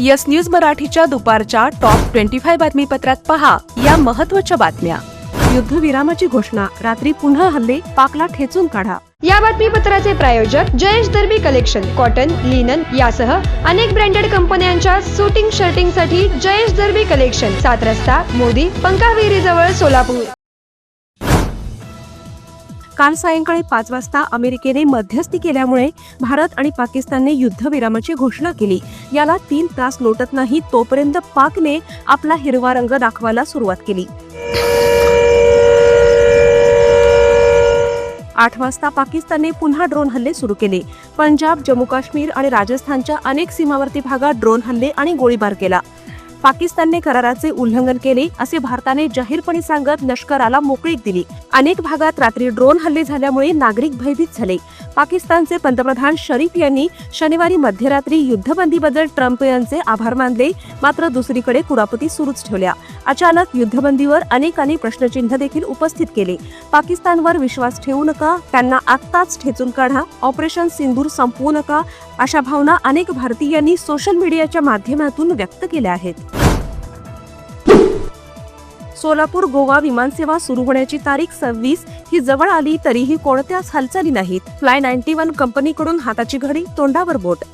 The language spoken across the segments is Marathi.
यस न्यूज मराठीच्या दुपारच्या टॉप ट्वेंटी फाय बातमीपत्रात पहा या महत्त्वाच्या बातम्या. युद्धविरामाची घोषणा रात्री पुन्हा हल्ले पाकला ठेचून काढा. या बातमीपत्राचे प्रायोजक Jayesh Darbi collection cotton linen यासह अनेक ब्रँडेड कंपन्यांच्या शूटिंग शर्टिंगसाठी जयेश दर्बी कलेक्शन सात रस्ता मोदी पंकाविहिरी जवळ सोलापूर. काल सायंकाळी पाच वाजता अमेरिकेने मध्यस्थी केल्यामुळे भारत आणि पाकिस्तानने युद्धविरामाची घोषणा केली. याला तीन तास लोटत नाही तोपर्यंत पाकने आपला हिरवा रंग दाखवायला सुरुवात केली. आठ वाजता पाकिस्तानने पुन्हा ड्रोन हल्ले सुरू केले. पंजाब जम्मू काश्मीर आणि राजस्थानच्या अनेक सीमावर्ती भागात ड्रोन हल्ले आणि गोळीबार केला. पाकिस्तानने कराराचे उल्लंघन केले असे भारताने जाहीरपणे सांगत लष्कराला मोकळीक दिली. अनेक भागात रात्री ड्रोन हल्ले झाल्यामुळे नागरिक भयभीत झाले. पाकिस्तानचे पंतप्रधान शरीफ यांनी शनिवारी मध्यरात्री युद्धबंदीबद्दल ट्रम्प यांचे आभार मानले. मात्र दुसरीकडे कुरापती सुरूच ठेवल्या. अचानक युद्धबंदीवर अनेकांनी प्रश्नचिन्ह देखील उपस्थित केले. पाकिस्तानवर विश्वास ठेवू नका त्यांना आत्ताच ठेचून काढा. ऑपरेशन सिंदूर संपवू नका अशा भावना अनेक भारतीयांनी सोशल मीडियाच्या माध्यमातून व्यक्त केल्या आहेत. सोलापूर गोवा विमानसेवा सुरू होण्याची तारीख सव्वीस ही जवळ आली तरीही कोणत्याच हालचाली नाहीत. फ्लाय नाईन्टी वन कंपनीकडून हाताची घडी तोंडावर बोट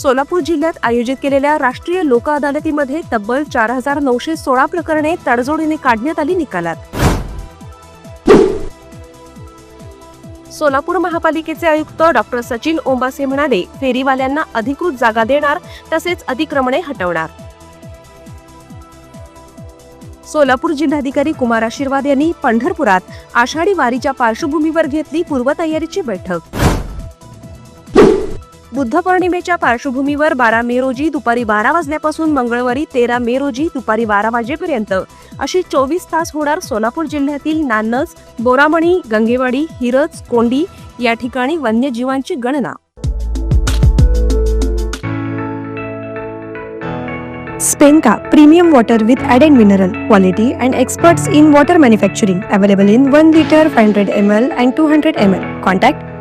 सोलापूर जिल्ह्यात आयोजित केलेल्या राष्ट्रीय लोक अदालतीमध्ये तब्बल चार हजार नऊशे सोळा प्रकरणे तडजोडीने काढण्यात आली निकालात. सोलापूर महापालिकेचे आयुक्त डॉक्टर सचिन ओंबासे म्हणाले फेरीवाल्यांना अधिकृत जागा देणार तसेच अतिक्रमणे हटवणार. सोलापूर जिल्हाधिकारी कुमार आशीर्वाद यांनी पंढरपुरात आषाढी वारीच्या पार्श्वभूमीवर घेतली पूर्वतयारीची बैठक. बुद्ध पौर्णिमेच्या पार्श्वभूमीवर बारा मे रोजी दुपारी बारा वाजल्यापासून मंगळवारी तेरा मे रोजी दुपारी बारा वाजेपर्यंत अशी चोवीस तास होणार सोलापूर जिल्ह्यातील नान्नज बोरामणी गंगेवाडी हिरज कोंडी या ठिकाणी वन्यजीवांची गणना. Spenca premium water with added mineral quality and experts in water manufacturing available in one litre five hundred M L and two hundred M L. Contact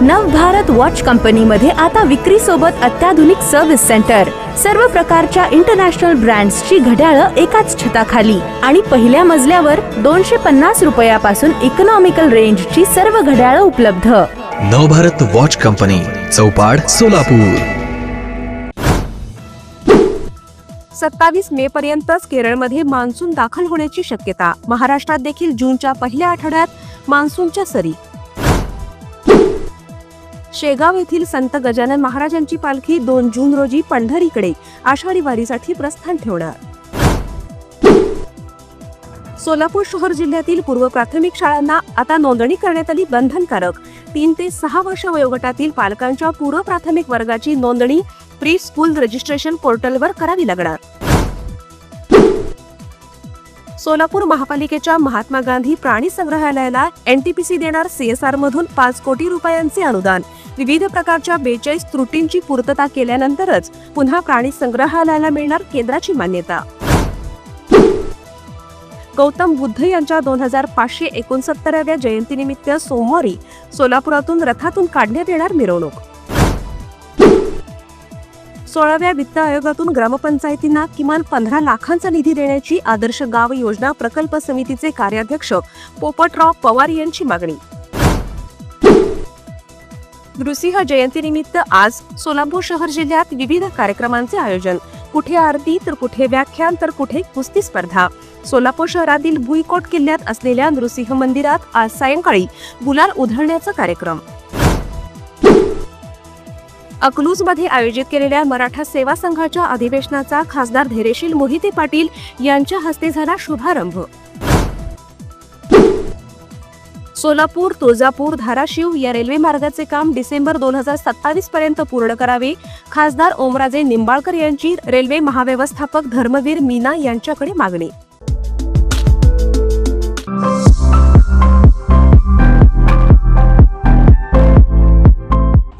Navbharat watch कंपनीमध्ये आता विक्री सोबत अत्याधुनिक सर्व्हिस सेंटर सर्व प्रकारच्या इंटरनॅशनल ब्रँड्सची घड्याळं एकाच छताखाली. आणि पहिल्या मजल्यावर दोनशे पन्नास रुपयापासून इकॉनॉमिकल रेंजची सर्व घड्याळं उपलब्ध. Navbharat watch company Chaupad Solapur. सत्तावीस मे पर्यंतच केरळमध्ये मान्सून दाखल होण्याची शक्यता. महाराष्ट्रात देखील जूनच्या पहिल्या आठवड्यात मान्सूनच्या सरी. शेगाव येथील संत गजानन महाराजांची पालखी दोन जून रोजी पंढरीकडे आषाढी वारीसाठी प्रस्थान ठेवणार. सोलापूर शहर जिल्ह्यातील पूर्व प्राथमिक शाळांना आता नोंदणी करण्यात आली बंधनकारक. तीन ते सहा वर्ष वयोगटातील पालकांच्या पूर्व प्राथमिक वर्गाची नोंदणी प्री स्कूल रजिस्ट्रेशन पोर्टलवर करावी लागणार. सोलापूर महापालिकेच्या महात्मा गांधी प्राणी संग्रहालयाला एनटीपीसी देणार सीएसआर मधून पाच कोटी रुपयांचे अनुदान. विविध प्रकारच्या बेचाळीस त्रुटींची पूर्तता केल्यानंतरच पुन्हा प्राणी संग्रहालयाला मिळणार केंद्राची मान्यता. गौतम बुद्ध यांच्या दोन हजार पाचशे एकोणसत्तराव्या जयंतीनिमित्त सोमवारी सोलापुरातून रथातून काढण्यात येणार मिरवणूक. सोळाव्या वित्त आयोगातून ग्रामपंचायतींना किमान पंधरा लाखांचा निधी देण्याची आदर्श गाव योजना प्रकल्प समितीचे कार्याध्यक्ष पोपटराव पवार यांची मागणी. नृसिंह जयंतीनिमित्त आज सोलापूर शहर जिल्ह्यात विविध कार्यक्रमांचे आयोजन. कुठे आरती तर कुठे व्याख्यान तर कुठे कुस्ती स्पर्धा. सोलापूर शहरातील भुईकोट किल्ल्यात असलेल्या नृसिंह मंदिरात आज सायंकाळी गुलाल उधळण्याचा कार्यक्रम. अकलूजमध्ये आयोजित केलेल्या मराठा सेवा संघाच्या अधिवेशनाचा खासदार धैर्यशील मोहिते पाटील यांच्या हस्ते झाला शुभारंभ. सोलापूर तुळजापूर धाराशिव या रेल्वे मार्गाचे काम डिसेंबर दोन हजार सत्तावीस पर्यंत पूर्ण करावे. खासदार ओमराजे निंबाळकर यांची रेल्वे महाव्यवस्थापक धर्मवीर मीना यांच्याकडे मागणी.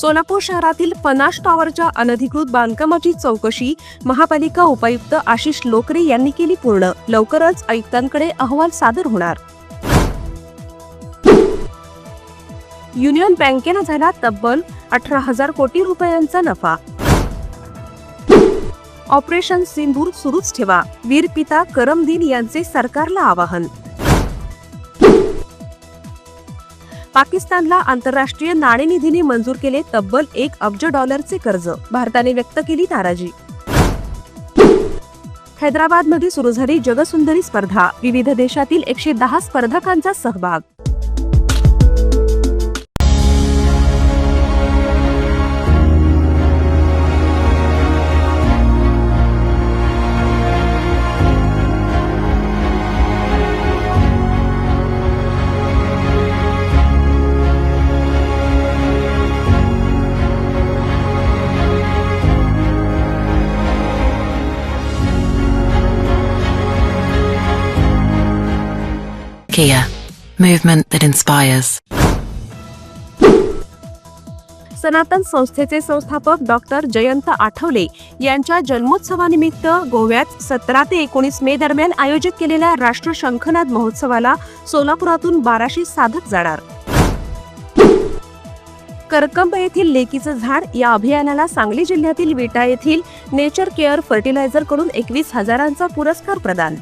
सोलापूर शहरातील पनाश टॉवरच्या अनधिकृत बांधकामाची चौकशी महापालिका उपायुक्त आशिष लोकरे यांनी केली पूर्ण. लवकरच आयुक्तांकडे अहवाल सादर होणार. युनियन बँकेनं झाला तब्बल अठरा हजार कोटी रुपयांचा नफा. ऑपरेशन सिंदूर सुरूच ठेवा. वीर पिता करमदीन यांचे सरकारला आवाहन. पाकिस्तानला आंतरराष्ट्रीय नाणेनिधीने मंजूर केले तब्बल एक अब्ज डॉलरचे कर्ज. भारताने व्यक्त केली नाराजी. हैदराबादमध्ये सुरू झाली जगसुंदरी स्पर्धा. विविध देशातील एकशे दहा स्पर्धकांचा सहभाग. Kia, movement that inspires. सनातन संस्थेचे संस्थापक डॉक्टर जयंत आठवले यांच्या जन्मोत्सवानिमित्त गोव्यात सतरा ते एकोणीस मे दरम्यान आयोजित केलेल्या राष्ट्र शंखनाद महोत्सवाला सोलापुरातून बाराशे साधक जाणार करकंब येथील लेकीचं झाड या अभियानाला सांगली जिल्ह्यातील विटा येथील नेचर केअर फर्टिलायझरकडून एकवीस हजारांचा पुरस्कार प्रदान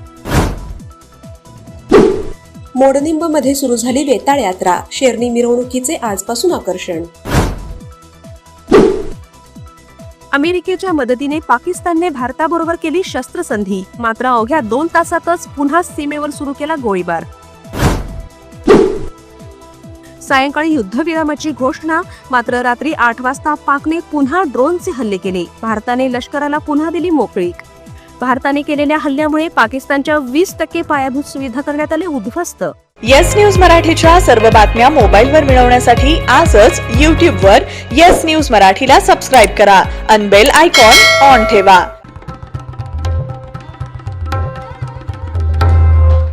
मोडनिंबमध्ये सुरू झाली वेताळ यात्रा. शेरणी मिरवणुकीचे आजपासून आकर्षण. अमेरिकेच्या मदतीने पाकिस्तानने भारताबरोबर केली शस्त्रसंधी. मात्र अवघ्या दोन तासातच पुन्हा सीमेवर सुरू केला गोळीबार. सायंकाळी युद्धविरामाची घोषणा. मात्र रात्री आठ वाजता पाकने पुन्हा ड्रोनचे हल्ले केले. भारताने लष्कराला पुन्हा दिली मोकळीक. भारताने केलेल्या हल्ल्यामुळे पाकिस्तानच्या वीस टक्के पायाभूत सुविधा करण्यात आले उद्ध्वस्त. येस न्यूज मराठीच्या सर्व बातम्या मोबाईलवर मिळवण्यासाठी आजच यूट्यूबवर येस न्यूज मराठीला सबस्क्राईब करा. अनबेल आयकॉन ऑन ठेवा.